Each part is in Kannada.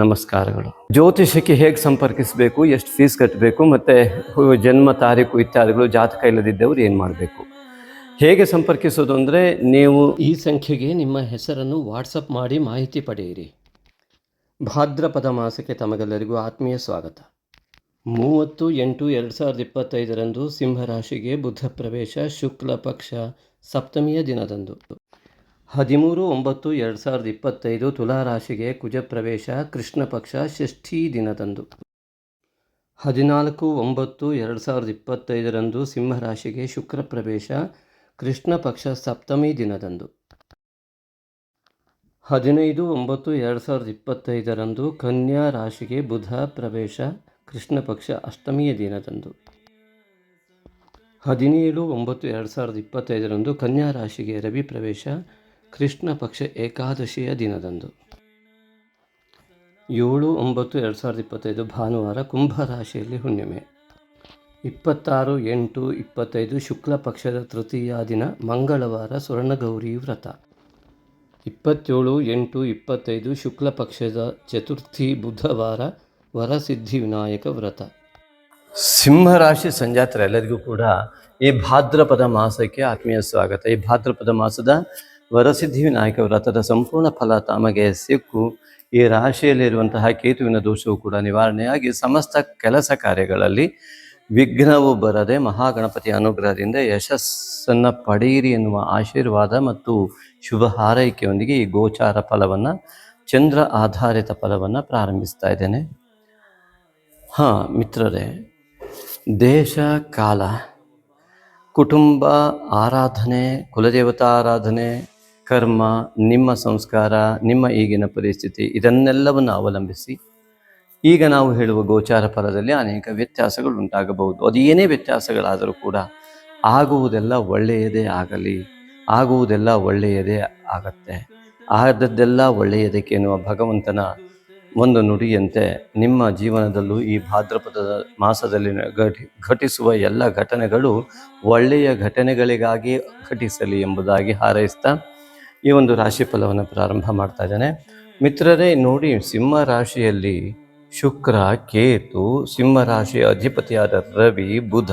ನಮಸ್ಕಾರಗಳು. ಜ್ಯೋತಿಷಕ್ಕೆ ಹೇಗೆ ಸಂಪರ್ಕಿಸಬೇಕು, ಎಷ್ಟು ಫೀಸ್ ಕಟ್ಟಬೇಕು ಮತ್ತು ಜನ್ಮ ತಾರೀಕು ಇತ್ಯಾದಿಗಳು, ಜಾತಕ ಇಲ್ಲದಿದ್ದವರು ಏನು ಮಾಡಬೇಕು? ಹೇಗೆ ಸಂಪರ್ಕಿಸೋದು ಅಂದರೆ ನೀವು ಈ ಸಂಖ್ಯೆಗೆ ನಿಮ್ಮ ಹೆಸರನ್ನು ವಾಟ್ಸಪ್ ಮಾಡಿ ಮಾಹಿತಿ ಪಡೆಯಿರಿ. ಭಾದ್ರಪದ ಮಾಸಕ್ಕೆ ತಮಗೆಲ್ಲರಿಗೂ ಆತ್ಮೀಯ ಸ್ವಾಗತ. ಮೂವತ್ತು ಎಂಟು ಎರಡು ಸಾವಿರದ ಇಪ್ಪತ್ತೈದರಂದು ಸಿಂಹರಾಶಿಗೆ ಬುಧ ಪ್ರವೇಶ, ಶುಕ್ಲ ಪಕ್ಷ, ಸಪ್ತಮಿಯ ದಿನದಂದು. ಹದಿಮೂರು ಒಂಬತ್ತು ಎರಡು ಸಾವಿರದ ಇಪ್ಪತ್ತೈದು ತುಲಾ ರಾಶಿಗೆ ಕುಜ ಪ್ರವೇಶ ಕೃಷ್ಣ ಪಕ್ಷ ಷಷ್ಠಿ ದಿನದಂದು. ಹದಿನಾಲ್ಕು ಒಂಬತ್ತು ಎರಡು ಸಾವಿರದ ಇಪ್ಪತ್ತೈದರಂದು ಸಿಂಹರಾಶಿಗೆ ಶುಕ್ರ ಪ್ರವೇಶ ಕೃಷ್ಣ ಪಕ್ಷ ಸಪ್ತಮಿ ದಿನದಂದು. ಹದಿನೈದು ಒಂಬತ್ತು ಎರಡು ಸಾವಿರದ ಇಪ್ಪತ್ತೈದರಂದು ಕನ್ಯಾ ರಾಶಿಗೆ ಬುಧ ಪ್ರವೇಶ ಕೃಷ್ಣ ಪಕ್ಷ ಅಷ್ಟಮಿಯ ದಿನದಂದು. ಹದಿನೇಳು ಒಂಬತ್ತು ಎರಡು ಸಾವಿರದ ಇಪ್ಪತ್ತೈದರಂದು ಕನ್ಯಾ ರಾಶಿಗೆ ರವಿ ಪ್ರವೇಶ ಕೃಷ್ಣ ಪಕ್ಷ ಏಕಾದಶಿಯ ದಿನದಂದು. ಏಳು ಒಂಬತ್ತು ಎರಡು ಸಾವಿರದ ಇಪ್ಪತ್ತೈದು ಭಾನುವಾರ ಕುಂಭರಾಶಿಯಲ್ಲಿ ಹುಣ್ಣಿಮೆ. ಇಪ್ಪತ್ತಾರು ಎಂಟು ಇಪ್ಪತ್ತೈದು ಶುಕ್ಲ ಪಕ್ಷದ ತೃತೀಯ ದಿನ ಮಂಗಳವಾರ ಸ್ವರ್ಣಗೌರಿ ವ್ರತ. ಇಪ್ಪತ್ತೇಳು ಎಂಟು ಇಪ್ಪತ್ತೈದು ಶುಕ್ಲ ಪಕ್ಷದ ಚತುರ್ಥಿ ಬುಧವಾರ ವರಸಿದ್ಧಿ ವಿನಾಯಕ ವ್ರತ. ಸಿಂಹರಾಶಿ ಸಂಜಾತರ ಎಲ್ಲರಿಗೂ ಕೂಡ ಈ ಭಾದ್ರಪದ ಮಾಸಕ್ಕೆ ಆತ್ಮೀಯ ಸ್ವಾಗತ. ಈ ಭಾದ್ರಪದ ಮಾಸದ ವರಸಿದ್ಧಿ ವಿನಾಯಕ ವ್ರತದ ಸಂಪೂರ್ಣ ಫಲ ತಮಗೆ ಸಿಕ್ಕು. ಈ ರಾಶಿಯಲ್ಲಿರುವಂತಹ ಕೇತುವಿನ ದೋಷವು ಕೂಡ ನಿವಾರಣೆಯಾಗಿ ಸಮಸ್ತ ಕೆಲಸ ಕಾರ್ಯಗಳಲ್ಲಿ ವಿಘ್ನವು ಬರದೆ ಮಹಾಗಣಪತಿಯ ಅನುಗ್ರಹದಿಂದ ಯಶಸ್ಸನ್ನು ಪಡೆಯಿರಿ ಎನ್ನುವ ಆಶೀರ್ವಾದ ಮತ್ತು ಶುಭ ಹಾರೈಕೆಯೊಂದಿಗೆ ಈ ಗೋಚಾರ ಫಲವನ್ನು, ಚಂದ್ರ ಆಧಾರಿತ ಫಲವನ್ನು ಪ್ರಾರಂಭಿಸ್ತಾ ಇದ್ದೇನೆ. ಹಾಂ, ಮಿತ್ರರೇ, ದೇಶ, ಕಾಲ, ಕುಟುಂಬ, ಆರಾಧನೆ, ಕುಲದೇವತಾ ಆರಾಧನೆ ಕರ್ಮ, ನಿಮ್ಮ ಸಂಸ್ಕಾರ, ನಿಮ್ಮ ಈಗಿನ ಪರಿಸ್ಥಿತಿ ಇದನ್ನೆಲ್ಲವನ್ನು ಅವಲಂಬಿಸಿ ಈಗ ನಾವು ಹೇಳುವ ಗೋಚಾರ ಫಲದಲ್ಲಿ ಅನೇಕ ವ್ಯತ್ಯಾಸಗಳು ಉಂಟಾಗಬಹುದು. ಅದು ಏನೇ ವ್ಯತ್ಯಾಸಗಳಾದರೂ ಕೂಡ ಆಗುವುದೆಲ್ಲ ಒಳ್ಳೆಯದೇ ಆಗಲಿ, ಆಗುವುದೆಲ್ಲ ಒಳ್ಳೆಯದೇ ಆಗತ್ತೆ. ಆದದ್ದೆಲ್ಲ ಒಳ್ಳೆಯದಕ್ಕೆ ಎನ್ನುವ ಭಗವಂತನ ಒಂದು ನುಡಿಯಂತೆ ನಿಮ್ಮ ಜೀವನದಲ್ಲೂ ಈ ಭಾದ್ರಪದ ಮಾಸದಲ್ಲಿ ಘಟಿ, ಘಟಿಸುವ ಎಲ್ಲ ಘಟನೆಗಳು ಒಳ್ಳೆಯ ಘಟನೆಗಳಿಗಾಗಿ ಘಟಿಸಲಿ ಎಂಬುದಾಗಿ ಹಾರೈಸ್ತಾ ಈ ಒಂದು ರಾಶಿ ಫಲವನ್ನು ಪ್ರಾರಂಭ ಮಾಡ್ತಾ ಇದ್ದಾನೆ. ಮಿತ್ರರೇ, ನೋಡಿ, ಸಿಂಹ ರಾಶಿಯಲ್ಲಿ ಶುಕ್ರ, ಕೇತು, ಸಿಂಹ ರಾಶಿಯ ಅಧಿಪತಿಯಾದ ರವಿ, ಬುಧ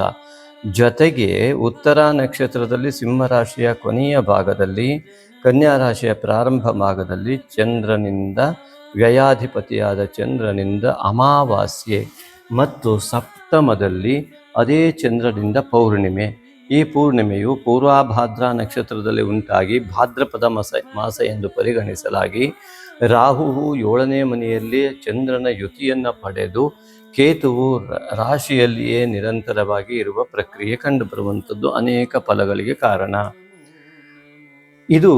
ಜೊತೆಗೆ ಉತ್ತರ ನಕ್ಷತ್ರದಲ್ಲಿ ಸಿಂಹ ರಾಶಿಯ ಕೊನೆಯ ಭಾಗದಲ್ಲಿ, ಕನ್ಯಾ ರಾಶಿಯ ಪ್ರಾರಂಭ ಭಾಗದಲ್ಲಿ ಚಂದ್ರನಿಂದ ವ್ಯಯಾಧಿಪತಿಯಾದ ಚಂದ್ರನಿಂದ ಅಮಾವಾಸ್ಯೆ ಮತ್ತು ಸಪ್ತಮದಲ್ಲಿ ಅದೇ ಚಂದ್ರನಿಂದ ಪೌರ್ಣಿಮೆ. ಈ ಪೂರ್ಣಿಮೆಯು ಪೂರ್ವಾಭಾದ್ರ ನಕ್ಷತ್ರದಲ್ಲಿ ಉಂಟಾಗಿ ಭಾದ್ರಪದ ಮಾಸ ಮಾಸ ಎಂದು ಪರಿಗಣಿಸಲಾಗಿ ರಾಹುವು ಏಳನೇ ಮನೆಯಲ್ಲಿ ಚಂದ್ರನ ಯುತಿಯನ್ನು ಪಡೆದು ಕೇತುವು ರಾಶಿಯಲ್ಲಿಯೇ ನಿರಂತರವಾಗಿ ಇರುವ ಪ್ರಕ್ರಿಯೆ ಕಂಡುಬರುವಂಥದ್ದು ಅನೇಕ ಫಲಗಳಿಗೆ ಕಾರಣ. ಇದು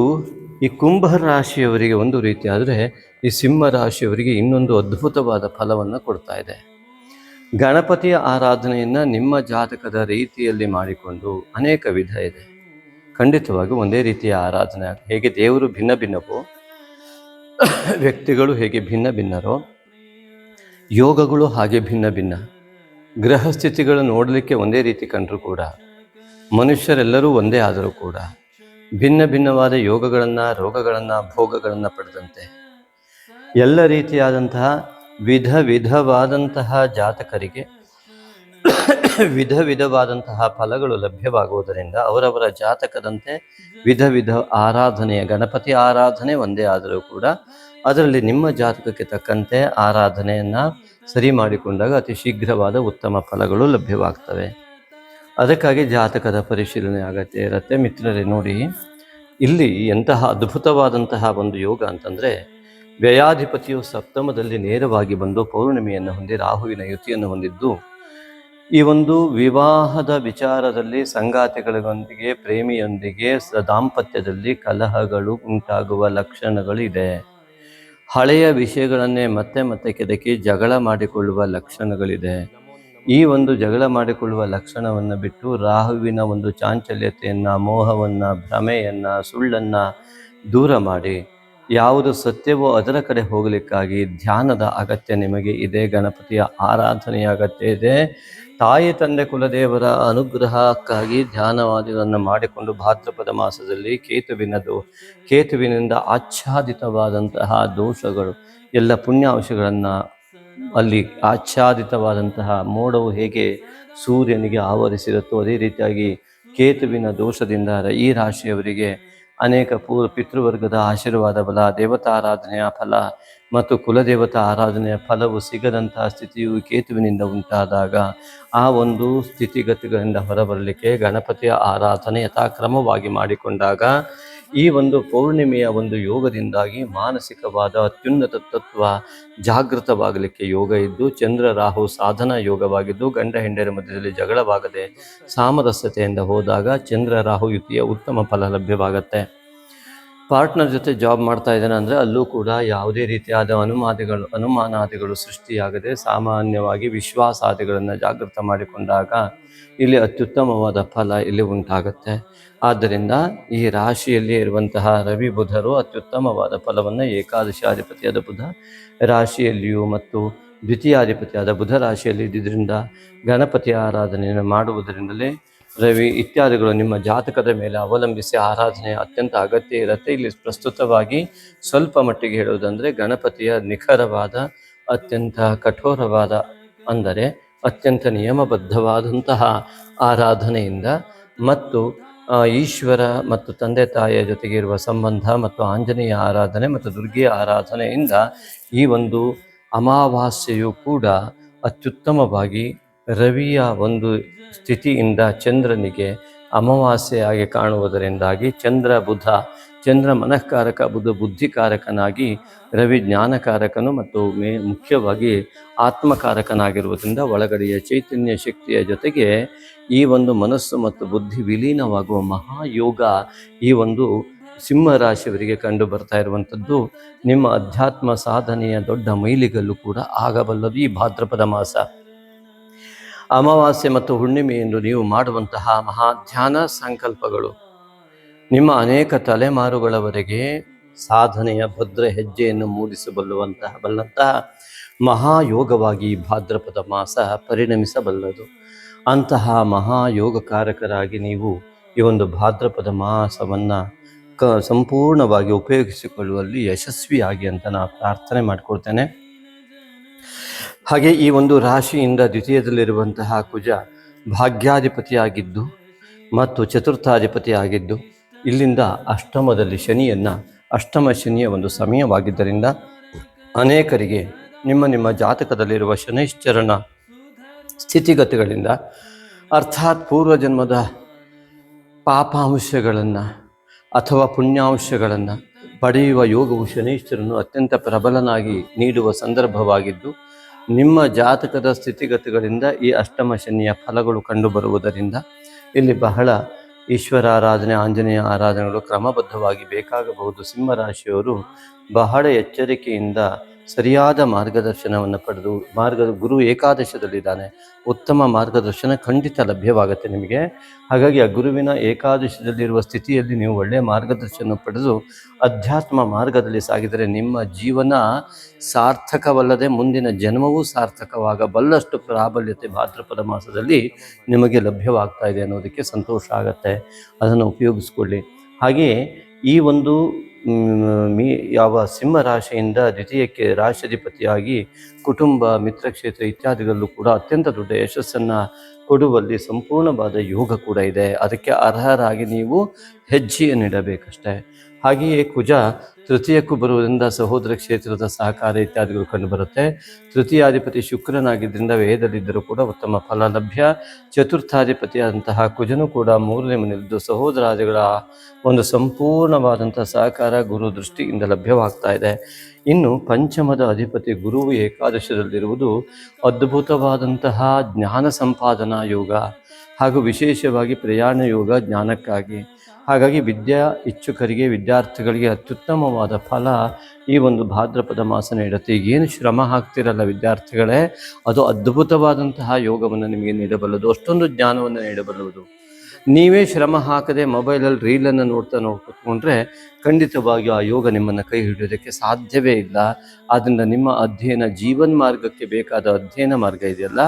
ಈ ಕುಂಭ ರಾಶಿಯವರಿಗೆ ಒಂದು ರೀತಿ ಆದರೆ ಈ ಸಿಂಹ ರಾಶಿಯವರಿಗೆ ಇನ್ನೊಂದು ಅದ್ಭುತವಾದ ಫಲವನ್ನು ಕೊಡ್ತಾ ಇದೆ. ಗಣಪತಿಯ ಆರಾಧನೆಯನ್ನು ನಿಮ್ಮ ಜಾತಕದ ರೀತಿಯಲ್ಲಿ ಮಾಡಿಕೊಂಡು ಅನೇಕ ವಿಧ ಇದೆ. ಖಂಡಿತವಾಗಿ ಒಂದೇ ರೀತಿಯ ಆರಾಧನೆ ಹೇಗೆ ದೇವರು ಭಿನ್ನ ಭಿನ್ನವೋ, ವ್ಯಕ್ತಿಗಳು ಹೇಗೆ ಭಿನ್ನ ಭಿನ್ನರೋ, ಯೋಗಗಳು ಹಾಗೆ ಭಿನ್ನ ಭಿನ್ನ. ಗ್ರಹ ಸ್ಥಿತಿಗಳು ನೋಡಲಿಕ್ಕೆ ಒಂದೇ ರೀತಿ ಕಂಡರೂ ಕೂಡ, ಮನುಷ್ಯರೆಲ್ಲರೂ ಒಂದೇ ಆದರೂ ಕೂಡ, ಭಿನ್ನ ಭಿನ್ನವಾದ ಯೋಗಗಳನ್ನು, ರೋಗಗಳನ್ನು, ಭೋಗಗಳನ್ನು ಪಡೆದಂತೆ. ಎಲ್ಲ ರೀತಿಯಾದಂತಹ ವಿಧ ವಿಧವಾದಂತಹ ಜಾತಕರಿಗೆ ವಿಧ ವಿಧವಾದಂತಹ ಫಲಗಳು ಲಭ್ಯವಾಗುವುದರಿಂದ ಅವರವರ ಜಾತಕದಂತೆ ವಿಧ ವಿಧ ಆರಾಧನೆಯ ಗಣಪತಿ ಆರಾಧನೆ ಒಂದೇ ಆದರೂ ಕೂಡ ಅದರಲ್ಲಿ ನಿಮ್ಮ ಜಾತಕಕ್ಕೆ ತಕ್ಕಂತೆ ಆರಾಧನೆಯನ್ನು ಸರಿ ಮಾಡಿಕೊಂಡಾಗ ಅತಿ ಶೀಘ್ರವಾದ ಉತ್ತಮ ಫಲಗಳು ಲಭ್ಯವಾಗ್ತವೆ. ಅದಕ್ಕಾಗಿ ಜಾತಕದ ಪರಿಶೀಲನೆ ಅಗತ್ಯ ಇರುತ್ತೆ ಮಿತ್ರರೇ ನೋಡಿ, ಇಲ್ಲಿ ಎಂತಹ ಅದ್ಭುತವಾದಂತಹ ಒಂದು ಯೋಗ ಅಂತಂದರೆ ವ್ಯಯಾಧಿಪತಿಯು ಸಪ್ತಮದಲ್ಲಿ ನೇರವಾಗಿ ಬಂದು ಪೌರ್ಣಿಮೆಯನ್ನು ಹೊಂದಿ ರಾಹುವಿನ ಯುತಿಯನ್ನು ಹೊಂದಿದ್ದು, ಈ ಒಂದು ವಿವಾಹದ ವಿಚಾರದಲ್ಲಿ ಸಂಗಾತಿಗಳೊಂದಿಗೆ ಪ್ರೇಮಿಯೊಂದಿಗೆ ದಾಂಪತ್ಯದಲ್ಲಿ ಕಲಹಗಳು ಉಂಟಾಗುವ ಲಕ್ಷಣಗಳಿದೆ. ಹಳೆಯ ವಿಷಯಗಳನ್ನೇ ಮತ್ತೆ ಮತ್ತೆ ಕೆದಕಿ ಜಗಳ ಮಾಡಿಕೊಳ್ಳುವ ಲಕ್ಷಣಗಳಿದೆ. ಈ ಒಂದು ಜಗಳ ಮಾಡಿಕೊಳ್ಳುವ ಲಕ್ಷಣವನ್ನು ಬಿಟ್ಟು ರಾಹುವಿನ ಒಂದು ಚಾಂಚಲ್ಯತೆಯನ್ನು, ಮೋಹವನ್ನು, ಭ್ರಮೆಯನ್ನು, ಸುಳ್ಳನ್ನು ದೂರ ಮಾಡಿ. ಯಾವುದು ಸತ್ಯವೋ ಅದರ ಕಡೆ ಹೋಗಲಿಕ್ಕಾಗಿ ಧ್ಯಾನದ ಅಗತ್ಯ ನಿಮಗೆ ಇದೆ. ಗಣಪತಿಯ ಆರಾಧನೆಯ ಅಗತ್ಯ ಇದೆ. ತಾಯಿ, ತಂದೆ, ಕುಲದೇವರ ಅನುಗ್ರಹಕ್ಕಾಗಿ ಧ್ಯಾನವಾದಿಗಳನ್ನು ಮಾಡಿಕೊಂಡು ಭಾದ್ರಪದ ಮಾಸದಲ್ಲಿ ಕೇತುವಿನದು, ಕೇತುವಿನಿಂದ ಆಚ್ಛಾದಿತವಾದಂತಹ ದೋಷಗಳು, ಎಲ್ಲ ಪುಣ್ಯಾಂಶಗಳನ್ನು ಅಲ್ಲಿ ಆಚ್ಛಾದಿತವಾದಂತಹ ಮೋಡವು ಹೇಗೆ ಸೂರ್ಯನಿಗೆ ಆವರಿಸಿರುತ್ತೋ ಅದೇ ರೀತಿಯಾಗಿ ಕೇತುವಿನ ದೋಷದಿಂದ ಈ ರಾಶಿಯವರಿಗೆ ಅನೇಕ ಪೂರ್ವ ಪಿತೃವರ್ಗದ ಆಶೀರ್ವಾದ, ಬಲ ದೇವತಾರಾಧನೆಯ ಫಲ ಮತ್ತು ಕುಲದೇವತಾ ಆರಾಧನೆಯ ಫಲವು ಸಿಗದಂತಹ ಸ್ಥಿತಿಯು ಕೇತುವಿನಿಂದ ಉಂಟಾದಾಗ ಆ ಒಂದು ಸ್ಥಿತಿಗತಿಗಳಿಂದ ಹೊರಬರಲಿಕ್ಕೆ ಗಣಪತಿಯ ಆರಾಧನೆ ಯಥಾಕ್ರಮವಾಗಿ ಮಾಡಿಕೊಂಡಾಗ ಈ ಒಂದು ಪೌರ್ಣಿಮೆಯ ಒಂದು ಯೋಗದಿಂದಾಗಿ ಮಾನಸಿಕವಾದ ಅತ್ಯುನ್ನತ ತತ್ವ ಜಾಗೃತವಾಗಲಿಕ್ಕೆ ಯೋಗ ಇದ್ದು, ಚಂದ್ರ ರಾಹು ಸಾಧನಾ ಯೋಗವಾಗಿದ್ದು, ಗಂಡ ಹೆಂಡರ ಮಧ್ಯದಲ್ಲಿ ಜಗಳವಾಗದೆ ಸಾಮರಸ್ಯತೆಯಿಂದ ಹೋದಾಗ ಚಂದ್ರ ರಾಹು ಯುತಿಯ ಉತ್ತಮ ಫಲ ಲಭ್ಯವಾಗುತ್ತೆ. ಪಾರ್ಟ್ನರ್ ಜೊತೆ ಜಾಬ್ ಮಾಡ್ತಾ ಇದ್ದಾನೆ ಅಂದರೆ ಅಲ್ಲೂ ಕೂಡ ಯಾವುದೇ ರೀತಿಯಾದ ಅನುಮಾದಿಗಳು ಅನುಮಾನಾದಿಗಳು ಸೃಷ್ಟಿಯಾಗದೆ ಸಾಮಾನ್ಯವಾಗಿ ವಿಶ್ವಾಸಾದಿಗಳನ್ನು ಜಾಗೃತ ಮಾಡಿಕೊಂಡಾಗ ಇಲ್ಲಿ ಅತ್ಯುತ್ತಮವಾದ ಫಲ ಇಲ್ಲಿ ಉಂಟಾಗುತ್ತೆ. ಆದ್ದರಿಂದ ಈ ರಾಶಿಯಲ್ಲಿ ಇರುವಂತಹ ರವಿ ಬುಧರು ಅತ್ಯುತ್ತಮವಾದ ಫಲವನ್ನು ಏಕಾದಶಾಧಿಪತಿಯಾದ ಬುಧ ರಾಶಿಯಲ್ಲಿಯೂ ಮತ್ತು ದ್ವಿತೀಯಾಧಿಪತಿಯಾದ ಬುಧ ರಾಶಿಯಲ್ಲಿ ಇದ್ದಿದ್ದರಿಂದ ಗಣಪತಿ ಆರಾಧನೆಯನ್ನು ಮಾಡುವುದರಿಂದಲೇ ರವಿ ಇತ್ಯಾದಿಗಳು ನಿಮ್ಮ ಜಾತಕದ ಮೇಲೆ ಅವಲಂಬಿಸಿ ಆರಾಧನೆ ಅತ್ಯಂತ ಅಗತ್ಯ ಇರುತ್ತೆ. ಇಲ್ಲಿ ಪ್ರಸ್ತುತವಾಗಿ ಸ್ವಲ್ಪ ಮಟ್ಟಿಗೆ ಹೇಳುವುದಂದರೆ ಗಣಪತಿಯ ನಿಖರವಾದ, ಅತ್ಯಂತ ಕಠೋರವಾದ ಅಂದರೆ ಅತ್ಯಂತ ನಿಯಮಬದ್ಧವಾದಂತಹ ಆರಾಧನೆಯಿಂದ ಮತ್ತು ಈಶ್ವರ ಮತ್ತು ತಂದೆ ತಾಯಿಯ ಜೊತೆಗೆ ಇರುವ ಸಂಬಂಧ ಮತ್ತು ಆಂಜನೇಯ ಆರಾಧನೆ ಮತ್ತು ದುರ್ಗೆಯ ಆರಾಧನೆಯಿಂದ ಈ ಒಂದು ಅಮಾವಾಸ್ಯೆಯು ಕೂಡ ಅತ್ಯುತ್ತಮವಾಗಿ ರವಿಯ ಒಂದು ಸ್ಥಿತಿಯಿಂದ ಚಂದ್ರನಿಗೆ ಅಮಾವಾಸ್ಯೆಯಾಗಿ ಕಾಣುವುದರಿಂದಾಗಿ ಚಂದ್ರ ಬುಧ, ಚಂದ್ರ ಮನಃಕಾರಕ, ಬುಧ ಬುದ್ಧಿಕಾರಕನಾಗಿ, ರವಿ ಜ್ಞಾನಕಾರಕನು ಮತ್ತು ಮೇ ಮುಖ್ಯವಾಗಿ ಆತ್ಮಕಾರಕನಾಗಿರುವುದರಿಂದ ಒಳಗಡೆಯ ಚೈತನ್ಯ ಶಕ್ತಿಯ ಜೊತೆಗೆ ಈ ಒಂದು ಮನಸ್ಸು ಮತ್ತು ಬುದ್ಧಿ ವಿಲೀನವಾಗುವ ಮಹಾಯೋಗ ಈ ಒಂದು ಸಿಂಹರಾಶಿಯವರಿಗೆ ಕಂಡು ಬರ್ತಾ ಇರುವಂಥದ್ದು. ನಿಮ್ಮ ಅಧ್ಯಾತ್ಮ ಸಾಧನೆಯ ದೊಡ್ಡ ಮೈಲಿಗಲ್ಲು ಕೂಡ ಆಗಬಲ್ಲದು ಈ ಭಾದ್ರಪದ ಮಾಸ. ಅಮಾವಾಸ್ಯೆ ಮತ್ತು ಹುಣ್ಣಿಮೆ ಎಂದು ನೀವು ಮಾಡುವಂತಹ ಮಹಾ ಧ್ಯಾನ ಸಂಕಲ್ಪಗಳು. ನಿಮ್ಮ ಅನೇಕ ತಲೆಮಾರುಗಳವರೆಗೆ ಸಾಧನೆಯ ಭದ್ರ ಹೆಜ್ಜೆಯನ್ನು ಮೂಡಿಸಬಲ್ಲುವಂತಹ, ಬಲ್ಲಂತಹ ಮಹಾಯೋಗವಾಗಿ ಭಾದ್ರಪದ ಮಾಸ ಪರಿಣಮಿಸಬಲ್ಲದು. ಅಂತಹ ಮಹಾಯೋಗಕಾರಕರಾಗಿ ನೀವು ಈ ಒಂದು ಭಾದ್ರಪದ ಮಾಸವನ್ನು ಕ, ಸಂಪೂರ್ಣವಾಗಿ ಉಪಯೋಗಿಸಿಕೊಳ್ಳುವಲ್ಲಿ ಯಶಸ್ವಿಯಾಗಿ ಅಂತ ನಾನು ಪ್ರಾರ್ಥನೆ ಮಾಡಿಕೊಳ್ತೇನೆ. ಹಾಗೆ ಈ ಒಂದು ರಾಶಿಯಿಂದ ದ್ವಿತೀಯದಲ್ಲಿರುವಂತಹ ಕುಜ ಭಾಗ್ಯಾಧಿಪತಿಯಾಗಿದ್ದು ಮತ್ತು ಚತುರ್ಥಾಧಿಪತಿಯಾಗಿದ್ದು, ಇಲ್ಲಿಂದ ಅಷ್ಟಮದಲ್ಲಿ ಶನಿಯನ್ನು ಅಷ್ಟಮ ಶನಿಯ ಒಂದು ಸಮಯವಾಗಿದ್ದರಿಂದ ಅನೇಕರಿಗೆ ನಿಮ್ಮ ನಿಮ್ಮ ಜಾತಕದಲ್ಲಿರುವ ಶನೈಶ್ಚರಣ ಸ್ಥಿತಿಗತಿಗಳಿಂದ, ಅರ್ಥಾತ್ ಪೂರ್ವಜನ್ಮದ ಪಾಪಾಂಶಗಳನ್ನು ಅಥವಾ ಪುಣ್ಯಾಂಶಗಳನ್ನು ಪಡೆಯುವ ಯೋಗವು ಶನೈಶ್ಚರನ್ನು ಅತ್ಯಂತ ಪ್ರಬಲನಾಗಿ ನೀಡುವ ಸಂದರ್ಭವಾಗಿದ್ದು ನಿಮ್ಮ ಜಾತಕದ ಸ್ಥಿತಿಗತಿಗಳಿಂದ ಈ ಅಷ್ಟಮ ಶನಿಯ ಫಲಗಳು ಕಂಡುಬರುವುದರಿಂದ ಇಲ್ಲಿ ಬಹಳ ಈಶ್ವರ ಆರಾಧನೆ ಆಂಜನೇಯ ಆರಾಧನೆಗಳು ಕ್ರಮಬದ್ಧವಾಗಿ ಬೇಕಾಗಬಹುದು. ಸಿಂಹರಾಶಿಯವರು ಬಹಳ ಎಚ್ಚರಿಕೆಯಿಂದ ಸರಿಯಾದ ಮಾರ್ಗದರ್ಶನವನ್ನು ಪಡೆದು ಮಾರ್ಗ ಗುರು ಏಕಾದಶದಲ್ಲಿದ್ದಾನೆ, ಉತ್ತಮ ಮಾರ್ಗದರ್ಶನ ಖಂಡಿತ ಲಭ್ಯವಾಗುತ್ತೆ ನಿಮಗೆ. ಹಾಗಾಗಿ ಆ ಗುರುವಿನ ಏಕಾದಶದಲ್ಲಿರುವ ಸ್ಥಿತಿಯಲ್ಲಿ ನೀವು ಒಳ್ಳೆಯ ಮಾರ್ಗದರ್ಶನ ಪಡೆದು ಅಧ್ಯಾತ್ಮ ಮಾರ್ಗದಲ್ಲಿ ಸಾಗಿದರೆ ನಿಮ್ಮ ಜೀವನ ಸಾರ್ಥಕವಲ್ಲದೆ ಮುಂದಿನ ಜನ್ಮವೂ ಸಾರ್ಥಕವಾಗಬಲ್ಲಷ್ಟು ಪ್ರಾಬಲ್ಯತೆ ಭಾದ್ರಪದ ಮಾಸದಲ್ಲಿ ನಿಮಗೆ ಲಭ್ಯವಾಗ್ತಾ ಇದೆ ಅನ್ನೋದಕ್ಕೆ ಸಂತೋಷ ಆಗುತ್ತೆ. ಅದನ್ನು ಉಪಯೋಗಿಸ್ಕೊಳ್ಳಿ. ಹಾಗೆಯೇ ಈ ಒಂದು ಮ್, ಯಾವ ಸಿಂಹ ರಾಶಿಯಿಂದ ದ್ವಿತೀಯಕ್ಕೆ ರಾಶಿಧಿಪತಿಯಾಗಿ ಕುಟುಂಬ ಮಿತ್ರಕ್ಷೇತ್ರ ಇತ್ಯಾದಿಗಳಲ್ಲೂ ಕೂಡ ಅತ್ಯಂತ ದೊಡ್ಡ ಯಶಸ್ಸನ್ನು ಕೊಡುವಲ್ಲಿ ಸಂಪೂರ್ಣವಾದ ಯೋಗ ಕೂಡ ಇದೆ. ಅದಕ್ಕೆ ಅರ್ಹರಾಗಿ ನೀವು ಹೆಜ್ಜೆಯನ್ನಿಡಬೇಕಷ್ಟೇ. ಹಾಗೆಯೇ ಕುಜ ತೃತೀಯಕ್ಕೂ ಬರುವುದರಿಂದ ಸಹೋದರ ಕ್ಷೇತ್ರದ ಸಹಕಾರ ಇತ್ಯಾದಿಗಳು ಕಂಡುಬರುತ್ತೆ. ತೃತೀಯಾಧಿಪತಿ ಶುಕ್ರನಾಗಿದ್ದರಿಂದ ವೇದಲ್ಲಿದ್ದರೂ ಕೂಡ ಉತ್ತಮ ಫಲ ಲಭ್ಯ. ಚತುರ್ಥಾಧಿಪತಿಯಾದಂತಹ ಕುಜನು ಕೂಡ ಮೂರನೇ ಮನೆಯಲ್ಲಿದ್ದು ಸಹೋದರಾದಿಗಳ ಒಂದು ಸಂಪೂರ್ಣವಾದಂಥ ಸಹಕಾರ ಗುರು ದೃಷ್ಟಿಯಿಂದ ಲಭ್ಯವಾಗ್ತಾ ಇದೆ. ಇನ್ನು ಪಂಚಮದ ಅಧಿಪತಿ ಗುರು ಏಕಾದಶದಲ್ಲಿರುವುದು ಅದ್ಭುತವಾದಂತಹ ಜ್ಞಾನ ಸಂಪಾದನಾ ಯೋಗ ಹಾಗೂ ವಿಶೇಷವಾಗಿ ಪ್ರಯಾಣ ಯೋಗ ಜ್ಞಾನಕ್ಕಾಗಿ. ಹಾಗಾಗಿ ವಿದ್ಯಾ ಇಚ್ಛುಕರಿಗೆ, ವಿದ್ಯಾರ್ಥಿಗಳಿಗೆ ಅತ್ಯುತ್ತಮವಾದ ಫಲ ಈ ಒಂದು ಭಾದ್ರಪದ ಮಾಸ ನೀಡುತ್ತೆ. ಏನು ಶ್ರಮ ಹಾಕ್ತಿರಲ್ಲ ವಿದ್ಯಾರ್ಥಿಗಳೇ, ಅದು ಅದ್ಭುತವಾದಂತಹ ಯೋಗವನ್ನು ನಿಮಗೆ ನೀಡಬಲ್ಲದು. ಅಷ್ಟೊಂದು ಜ್ಞಾನವನ್ನು ನೀಡಬಲ್ಲದು. ನೀವೇ ಶ್ರಮ ಹಾಕದೆ ಮೊಬೈಲಲ್ಲಿ ರೀಲನ್ನು ನೋಡ್ತಾ ನೋಡಿ ಕೂತ್ಕೊಂಡ್ರೆ ಖಂಡಿತವಾಗಿಯೂ ಆ ಯೋಗ ನಿಮ್ಮನ್ನು ಕೈ ಹಿಡಿಯೋದಕ್ಕೆ ಸಾಧ್ಯವೇ ಇಲ್ಲ. ಆದ್ದರಿಂದ ನಿಮ್ಮ ಅಧ್ಯಯನ ಜೀವನ್ ಮಾರ್ಗಕ್ಕೆ ಬೇಕಾದ ಅಧ್ಯಯನ ಮಾರ್ಗ ಇದೆಯಲ್ಲ?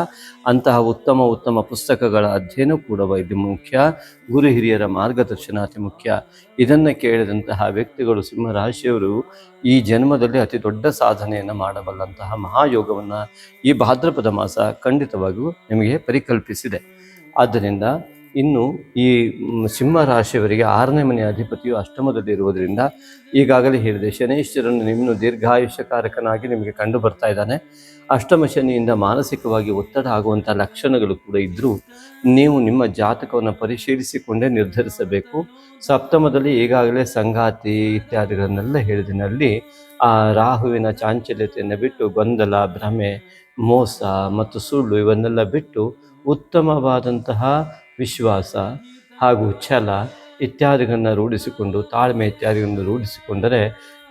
ಅಂತಹ ಉತ್ತಮ ಉತ್ತಮ ಪುಸ್ತಕಗಳ ಅಧ್ಯಯನ ಕೂಡ ಇದು ಮುಖ್ಯ. ಗುರು ಹಿರಿಯರ ಮಾರ್ಗದರ್ಶನ ಅತಿ ಮುಖ್ಯ. ಇದನ್ನು ಕೇಳಿದಂತಹ ವ್ಯಕ್ತಿಗಳು ಸಿಂಹರಾಶಿಯವರು ಈ ಜನ್ಮದಲ್ಲಿ ಅತಿ ದೊಡ್ಡ ಸಾಧನೆಯನ್ನು ಮಾಡಬಲ್ಲಂತಹ ಮಹಾಯೋಗವನ್ನು ಈ ಭಾದ್ರಪದ ಮಾಸ ಖಂಡಿತವಾಗಿಯೂ ನಿಮಗೆ ಪರಿಕಲ್ಪಿಸಿದೆ. ಆದ್ದರಿಂದ ಇನ್ನು ಈ ಸಿಂಹ ರಾಶಿಯವರಿಗೆ ಆರನೇ ಮನೆಯ ಅಧಿಪತಿಯು ಅಷ್ಟಮದಲ್ಲಿ ಇರುವುದರಿಂದ ಈಗಾಗಲೇ ಹೇಳಿದೆ ಶನೈಶ್ವರನು ನಿಮ್ಮನ್ನು ದೀರ್ಘಾಯುಷ್ಯಕಾರಕನಾಗಿ ನಿಮಗೆ ಕಂಡು ಬರ್ತಾ ಇದ್ದಾನೆ. ಅಷ್ಟಮ ಶನಿಯಿಂದ ಮಾನಸಿಕವಾಗಿ ಒತ್ತಡ ಆಗುವಂಥ ಲಕ್ಷಣಗಳು ಕೂಡ ಇದ್ದರೂ ನೀವು ನಿಮ್ಮ ಜಾತಕವನ್ನು ಪರಿಶೀಲಿಸಿಕೊಂಡೇ ನಿರ್ಧರಿಸಬೇಕು. ಸಪ್ತಮದಲ್ಲಿ ಈಗಾಗಲೇ ಸಂಗಾತಿ ಇತ್ಯಾದಿಗಳನ್ನೆಲ್ಲ ಹೇಳಿದಿನಲ್ಲಿ, ಆ ರಾಹುವಿನ ಚಾಂಚಲ್ಯತೆಯನ್ನು ಬಿಟ್ಟು ಗೊಂದಲ, ಭ್ರಮೆ, ಮೋಸ ಮತ್ತು ಸುಳ್ಳು ಇವನ್ನೆಲ್ಲ ಬಿಟ್ಟು ಉತ್ತಮವಾದಂತಹ ವಿಶ್ವಾಸ ಹಾಗೂ ಛಲ ಇತ್ಯಾದಿಗಳನ್ನು ರೂಢಿಸಿಕೊಂಡು, ತಾಳ್ಮೆ ಇತ್ಯಾದಿಗಳನ್ನು ರೂಢಿಸಿಕೊಂಡರೆ